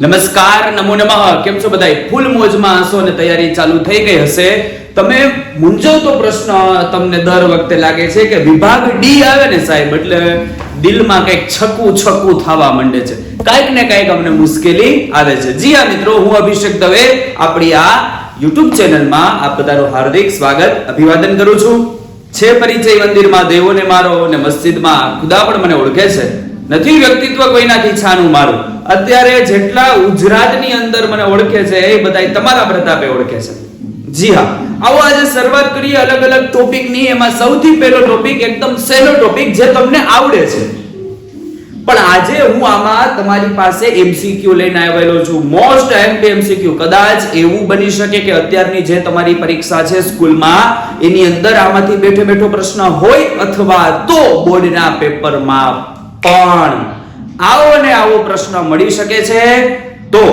નમસ્કાર, નમો નમઃ. કેમ છો બધાય? ફૂલ મોજમાં હશો અને તૈયારી ચાલુ થઈ ગઈ હશે. તમે મૂંઝવતો પ્રશ્ન તમને દર વખતે લાગે છે કે વિભાગ ડી આવે ને સાહેબ, એટલે દિલમાં કંઈક છકું છકું થવા માંડે છે. કાંઈક ને કાંઈક અમને મુશ્કેલી આવે છે. જી હા, મિત્રો, હું અભિષેક દવે આપણી આ યુટ્યુબ ચેનલમાં આપ બધાનું હાર્દિક સ્વાગત, અભિવાદન કરું છું. છે પરિચય મંદિરમાં દેવોને મારો અને મસ્જિદમાં ખુદા પણ મને ઓળખે છે. નથી વ્યક્તિત્વ કોઈનાથી છાનું મારું. અત્યારે જેટલા ગુજરાતની અંદર મને ઓળખે છે, એ બધા તમારા પ્રતાપે ઓળખે છે. જી હા. આવો આજે શરૂઆત કરીએ અલગ અલગ ટોપિકની. એમાં સૌથી પહેલો ટોપિક એકદમ સહેલો ટોપિક જે તમને આવડે છે. પણ આજે હું આમાં તમારી પાસે એમસીક્યુ લઈને આવેલો છું. મોસ્ટ એમપી એમસીક્યુ કદાચ એવું બની શકે કે અત્યારની જે તમારી પરીક્ષા છે સ્કૂલમાં, એની અંદર આમાંથી બેઠો બેઠો પ્રશ્ન હોય અથવા તો બોર્ડના પેપરમાં પણ આવો ને આવો પ્રશ્ન મળી શકે છે તો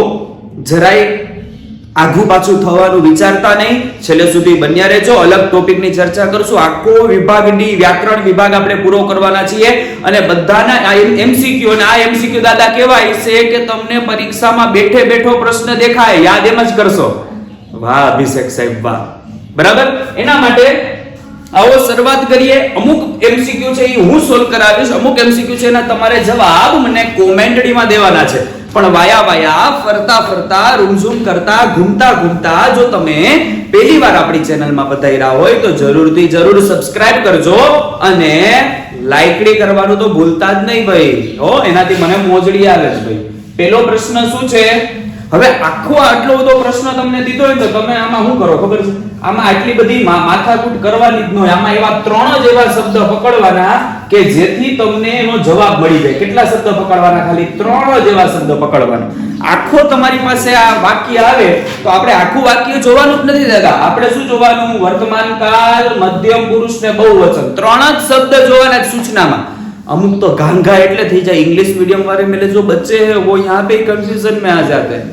જરાય આઘું પાછું થવાનું વિચારતા નહીં. છેલ્લે સુધી બન્યા રહેજો. અલગ ટોપિકની ચર્ચા કરશું. આખો વિભાગ ડી વ્યાકરણ વિભાગ આપણે પૂરો કરવાના છીએ અને બધાના આ એમસીક્યુ અને આ એમસીક્યુ દાદા કેવાય છે કે તમને પરીક્ષામાં બેઠે બેઠો પ્રશ્ન દેખાય. યાદ એમ જ કરશો. વાહ, અભિષેક સાહેબ, વાહ. બરાબર? એના માટે આવો શરૂઆત કરીએ. અમુક એમસીક્યુ છે એ હું સોલ્વ કરાવીશ. અમુક એમસીક્યુ છે એના તમારે જવાબ મને કોમેન્ટડીમાં દેવાના છે. પણ વાયા વાયા ફરતા ફરતા રૂમઝૂમ કરતા, ઘૂમતા ઘૂમતા, જો તમે પહેલી વાર આપણી ચેનલમાં પધાર્યા હોય તો જરૂરથી જરૂર સબસ્ક્રાઇબ કરજો અને લાઈકડી કરવાનું તો ભૂલતા જ નહીં ભાઈ. હો, એનાથી મને મોજડી આવે છે ભાઈ. પેલો પ્રશ્ન શું છે? હવે આખો આટલો બધો પ્રશ્ન તમને દીધો હોય તો તમે આમાં શું કરો, ખબર છે? આમાં આટલી બધી મા- માથાકૂટ કરવાની જ ન હોય આમાં એવા ત્રણ જ એવા શબ્દ પકડવાના કે જેથી તમને એનો જવાબ મળી જાય કેટલા શબ્દ પકડવાના ખાલી ત્રણ જ એવા શબ્દ પકડવાના આખો તમારી પાસે આ વાક્ય આવે તો આપણે આખું વાક્ય જોવાનું જ નથી દાદા આપણે શું જોવાનું વર્તમાન કાળ મધ્યમ પુરુષ ને બહુવચન ત્રણ જ શબ્દ જોવાના જ સૂચનામાં अमुक तो गांगा એટલે થઈ જાય इंग्लिश मीडियम वाले मेरे जो बच्चे हैं वो यहाँ पे कंफ्यूजन में आ जाते हैं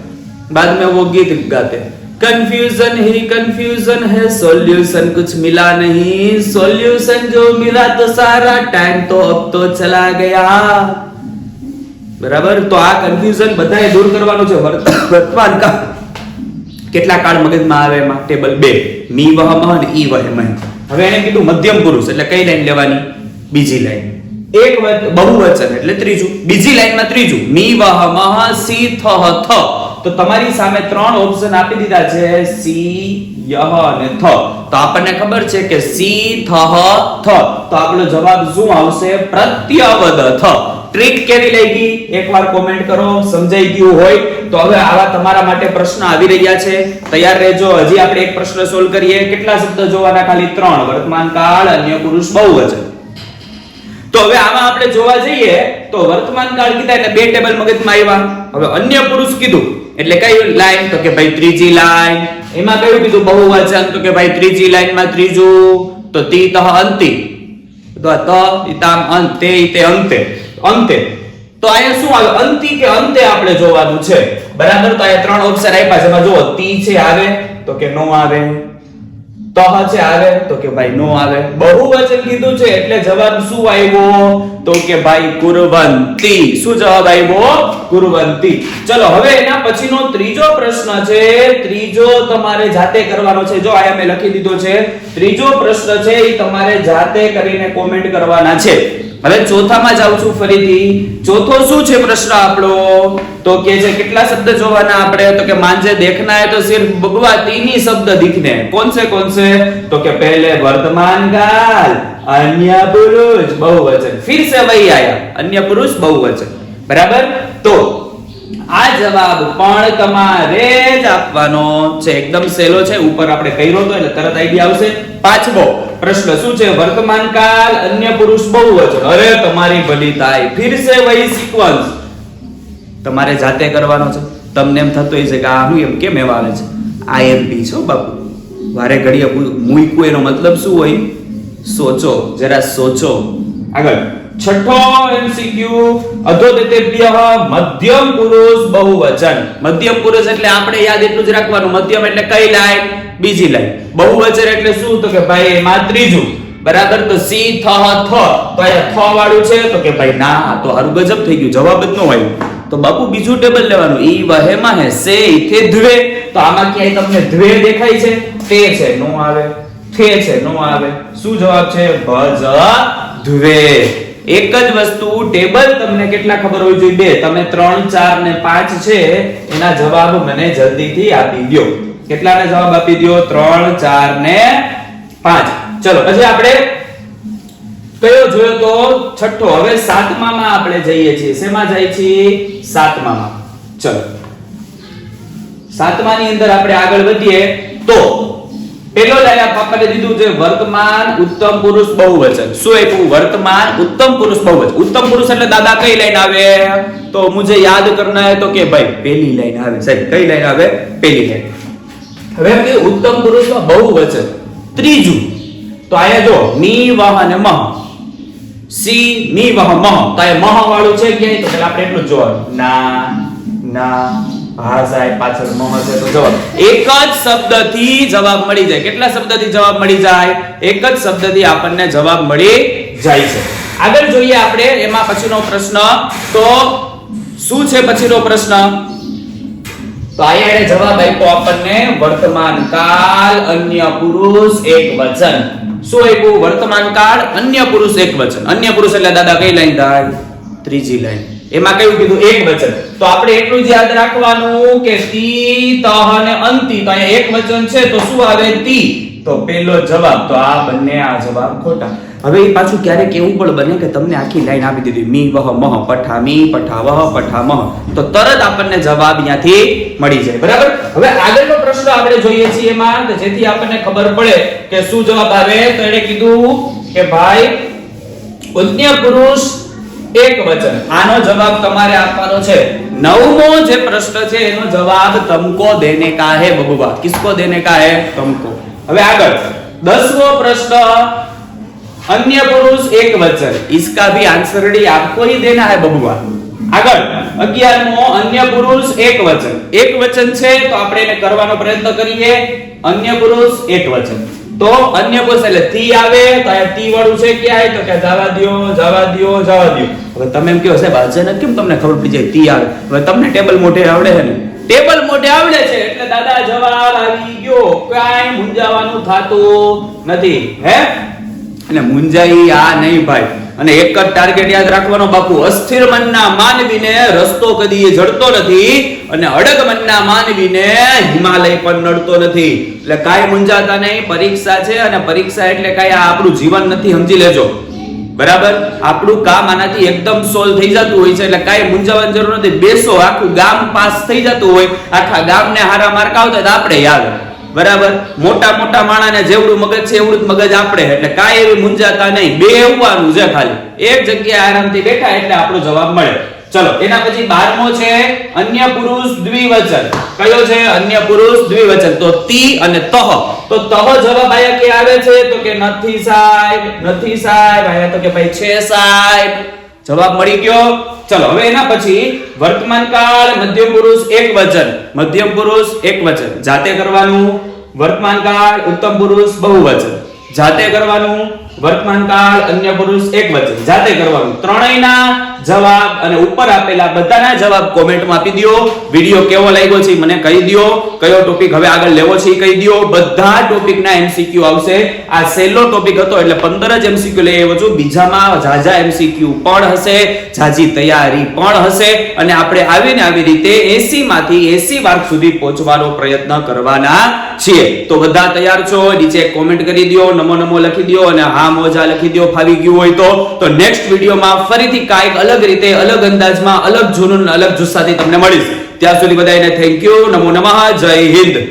बाद में वो गीत गाते हैं कंफ्यूजन ही कंफ्यूजन है सॉल्यूशन कुछ मिला नहीं सॉल्यूशन जो मिला तो सारा टाइम तो अब तो चला गया બરાબર તો આ કન્ફ્યુઝન બધાએ દૂર કરવાનું છે વર્ત- વર્તમાન કાળ કેટલા કાળ મગજમાં આવે એમાં ટેબલ બે મી વહ મહ અને ઈ વહે મહ હવે એને કીધું મધ્યમ પુરુષ એટલે કઈ લાઈન લેવાની બીજી લાઈન એક વચ- બહુવચન એટલે ત્રીજું બીજી લાઈનમાં ત્રીજું મી વહ મહ સી થ થ તો તમારી સામે ત્રણ ઓપ્શન આપી દીધા છે, સી, યહ અને થ. તો આપણને ખબર છે કે સી, થ થ. તો આપણો જવાબ શું આવશે? પ્રત્યવદ થ. ટ્રીક કેવી લાગી? એકવાર કોમેન્ટ કરો, સમજાઈ ગયું હોય. તો હવે આવા તમારા માટે પ્રશ્ન આવી રહ્યા છે. તૈયાર રહેજો. હજી આપણે એક પ્રશ્ન સોલ્વ કરીએ. કેટલા શબ્દ જોવાના? ખાલી ત્રણ. વર્તમાન કાળ, અન્ય પુરુષ બહુવચન. તો હવે આમાં આપણે જોવા જઈએ, તો વર્તમાન કાળ કીધા એટલે બે ટેબલ મગજમાં આવ્યા. હવે અન્ય પુરુષ કીધું. એટલે કયું લાઈન તો કે ભાઈ ત્રીજી લાઈન એમાં કયું કીધું? બહુવચન તો કે ભાઈ ત્રીજી લાઈનમાં ત્રીજું. તો તી તહ અંતિ. તો ત ઇતામ અંતે ઇતે અંતે. અંતે. તો અહીંયા શું આવે? અંતિ કે અંતે આપણે જોવાનું છે. બરાબર? તો અહીંયા ત્રણ ઓપ્શન આપ્યા છે. એમાં જુઓ, તી છે, આવે. તો કે નો આવે. તહ છે આવે, તો કે ભાઈ નો આવે. બહુવચન કીધું છે, એટલે જવાબ શું આવ્યો? તો કે ભાઈ કુરવંતી શું જવાબ આવ્યો? કુરવંતી ચલો, હવે એના પછીનો ત્રીજો પ્રશ્ન છે. ત્રીજો તમારે જાતે કરવાનો છે. જો આયા મેં લખી દીધો છે. ત્રીજો પ્રશ્ન છે, એ તમારે જાતે કરીને કોમેન્ટ કરવાના છે. હવે ચોથામાં જાઉં છું ફરીથી. ચોથો શું છે પ્રશ્ન આપણો? તો કે છે, કેટલા શબ્દ જોવાના આપણે? તો કે, માંજે દેખના હે તો સિર્ફ બગવા શબ્દ દિખને. કોણ છે કોણ છે તો કે, પહેલે વર્તમાન કાલ અન્ય પુરુષ, બહુવચન. ફિર સે વહી આયા. અન્ય પુરુષ, બહુવચન. બરાબર? તો આ જવાબ પણ તમારે જ આપવાનો છે. એકદમ સહેલો છે. ઉપર આપણે કર્યો તો એટલે તરત આઈડિયા આવશે. પાંચમો પ્રશ્ન શું છે? વર્તમાન કાલ અન્ય પુરુષ, બહુવચન. અરે, તમારી ભલી થાય ફિર સે વહી સિક્વન્સ તમારે જાતે કરવાનો છે? તમને એમ થતું હશે કે આ હું એમ કેમ એવા આવે છે? આ એમ બી છો બાપુ. વારે ઘડીએ મૂકવું એનો મતલબ શું હોય? સોચો, જરા સોચો. આગળ. છઠ્ઠો એમસીક્યુ અધોદિતેભ્ય મધ્યમ પુરુષ, બહુવચન. મધ્યમ પુરુષ એટલે આપણે યાદ એટલું જ રાખવાનું. મધ્યમ એટલે કઈ લાઈન? બીજી લાઈન. બહુવચન એટલે શું? તો કે ભાઈ એમાં ત્રીજું બરાબર? તો સી, થ થ. તો અહીંયા થ વાળું છે. તો કે ભાઈ ના, આ તો હારું થઈ ગયું. જવાબ જ ન આવ્યો તો બાપુ બીજું ટેબલ લેવાનું. ઈ વહે માં હે સે ઇથે ધ્વે. તો આમાં ક્યાંય તમને ધ્વે દેખાય છે? તે છે, નો આવે. થે છે, નો આવે. શું જવાબ છે? ભજ ધ્વે. એક જ વસ્તુ ટેબલ તમને કેટલા ખબર હોવી જોઈએ? બે. તમે 3 4 ને 5 છે, એના જવાબ મને જલ્દીથી આપી દો કેટલાને જવાબ આપી દો 3 4 ને 5 ચલો, પછી આપણે કયો જોયો તો? છઠ્ઠો. હવે સાતમામાં આપણે જઈએ છીએ. શેમાં જાય છીએ? સાતમામાં. ચલો. સાતમાની અંદર આપણે આગળ વધીએ તો પેલો લાઈન આપણને દીધું છે વર્તમાન ઉત્તમ પુરુષ બહુવચન. શું આપ્યું? વર્તમાન ઉત્તમ પુરુષ બહુવચન. ઉત્તમ પુરુષ એટલે દાદા કઈ લાઈન આવે? તો મુજે યાદ કરના હે તો કે ભાઈ પેલી લાઈન આવે. સાહેબ, કઈ લાઈન આવે? પેલી લાઈન. હવે કે ઉત્તમ પુરુષમાં બહુવચન. ત્રીજું. તો આયા જો મી વહ અને મહ સી ની વહ મહ. તો એ મહ વાળું છે કે તો પેલા આપણે એટલું જોવાનું. ના ના, હા પાછળ મહ છે તો જવાબ. એક જ શબ્દથી જવાબ મળી જાય. કેટલા શબ્દથી જવાબ મળી જાય? એક જ શબ્દથી આપણને જવાબ મળી જાય છે. આગળ જોઈએ આપણે, એમાં પછીનો પ્રશ્ન. તો શું છે પછીનો પ્રશ્ન? તો અહીંયા એને જવાબ આપ્યો આપણને વર્તમાન કાલ અન્ય પુરુષ એક વચન. શું આપ્યું? વર્તમાન કાળ, અન્ય પુરુષ એક વચન. અન્ય પુરુષ એટલે દાદા કઈ લાઈન? થાય ત્રીજી લાઈન. એમાં કયું કીધું? એક વચન. તો આપણે એટલું જ યાદ રાખવાનું કે તી, તહ અને અંતિ. તો અહીંયા એક વચન છે, તો શું આવે? તી. તો પેલો જવાબ. તો આ બંને આ જવાબ ખોટા. હવે એ પાછું ક્યારેક એવું પણ બને કે તમને આખી લાઈન આપી દીધી. મી, વહ, મહ, પઠા, મી, પઠા, વહ, પઠા, મહ. તો તરત આપણને જવાબ ત્યાંથી મળી જાય. બરાબર? હવે આગળનો પ્રશ્ન આપણે જોઈએ છીએ એમાં કે જેથી આપણને ખબર પડે કે શું જવાબ આવે, તો એણે કીધું કે ભાઈ અન્ય પુરુષ એક વચન. આનો જવાબ તમારે આપવાનો છે. નવમો જે પ્રશ્ન છે, એનો જવાબ તમકો દેને કા હે બબુઆ કિસકો દેને કા હે તમકો. હવે આગળ. દસમો પ્રશ્ન अन्य पुरुष एक वचन इसका भी आंसर डी आपको ही देना है बबुआ આગળ 11મો અન્ય પુરુષ એક વચન એક વચન છે તો આપણે એને કરવાનો પ્રયત્ન કરીએ અન્ય પુરુષ એક વચન તો અન્ય પુરુષ એટલે થી આવે તો આ તી વાળું છે ક્યાં તો કે જવા દ્યો જવા દ્યો જવા દ્યો હવે તમે એમ કહો સાહેબ અચાનક કેમ તમને ખબર પડી જાય તી આવે હવે તમને ટેબલ મોઢે આવડે છે ને ટેબલ મોઢે આવડે છે એટલે દાદા જવાબ આવી ગયો કાંઈ મૂંઝાવાનું થાતું નથી હે અને મુંજાઈ આ નહીં ભાઈ. અને એક જ ટાર્ગેટ યાદ રાખવાનો બાપુ, અસ્થિર મનના માનવીને રસ્તો કદી જડતો નથી અને અડગ મનના માનવીને હિમાલય પણ નડતો નથી. એટલે કાંઈ મુંજાતા નહીં, પરીક્ષા છે અને પરીક્ષા એટલે કાંઈ આ આપણું જીવન નથી, સમજી લેજો. બરાબર? આપણું કામ આનાથી એકદમ સોલ્વ થઈ જતું હોય છે, એટલે કાંઈ મુંજાવાની જરૂર નથી. બેસો, આખું ગામ પાસ થઈ જતું હોય. આખા ગામને હારા માર્ક આવતા આપણે યાદ બરાબર? મોટા મોટા માણાને જેવડું મગજ છે એવડું જ મગજ આપણે એટલે કાંઈ એવી મુંજાતા નહીં. બે આવવાનું છે ખાલી. એક જગ્યાએ આરામથી બેઠા એટલે આપણો જવાબ મળે. ચલો, એના પછી બારમો છે અન્ય પુરુષ દ્વિવચન. કયો છે? અન્ય પુરુષ દ્વિવચન. તો તી અને તહ. તો તહ જવાબ આયા કે આવે છે? તો કે નથી સાહેબ નથી સાહેબ. આયા તો કે ભાઈ છે સાહેબ. જવાબ મળી ગયો. ચલો, હવે એના પછી વર્તમાન કાળ, મધ્યમ પુરુષ, એક વચન. મધ્યમ પુરુષ, એક વચન. જાતે કરવાનું વર્તમાન કાળ, ઉત્તમ પુરુષ, બહુવચન. જાતે કરવાનું વર્તમાન કાળ, અન્ય પુરુષ, એક વચન. જાતે કરવાનું. ત્રણેયના જવાબ અને ઉપર આપેલા બધાના જવાબ કોમેન્ટમાં આપી દો વીડિયો કેવો લાગ્યો છે મને કહી દો કયો ટોપિક હવે આગળ લેવો છે કહી દો બધા ટોપિકના એમસીક્યુ આવશે. આ સેલો ટોપિક હતો એટલે 15 જ એમસીક્યુ લઈ આવ્યો છું. બીજામાં જાજા એમસીક્યુ પણ હશે. જાજી તૈયારી પણ હશે. અને આપણે આવીને આવી રીતે 80 માંથી 80 માર્ક સુધી પહોંચવાનો પ્રયત્ન કરવાના છીએ. તો બધા તૈયાર છો? નીચે કોમેન્ટ કરી દો નમો નમો લખી દો અને હા મોજા લખી દો ફાવી ગયું હોય તો. તો નેક્સ્ટ વિડીયોમાં ફરીથી કાંઈક અલગ રીતે, અલગ અંદાજમાં, અલગ જૂનૂન, અલગ જુસ્સાથી તમને મળીશ. ત્યાં સુધી બધાને થેન્ક યુ નમો નમઃ. જય હિન્દ.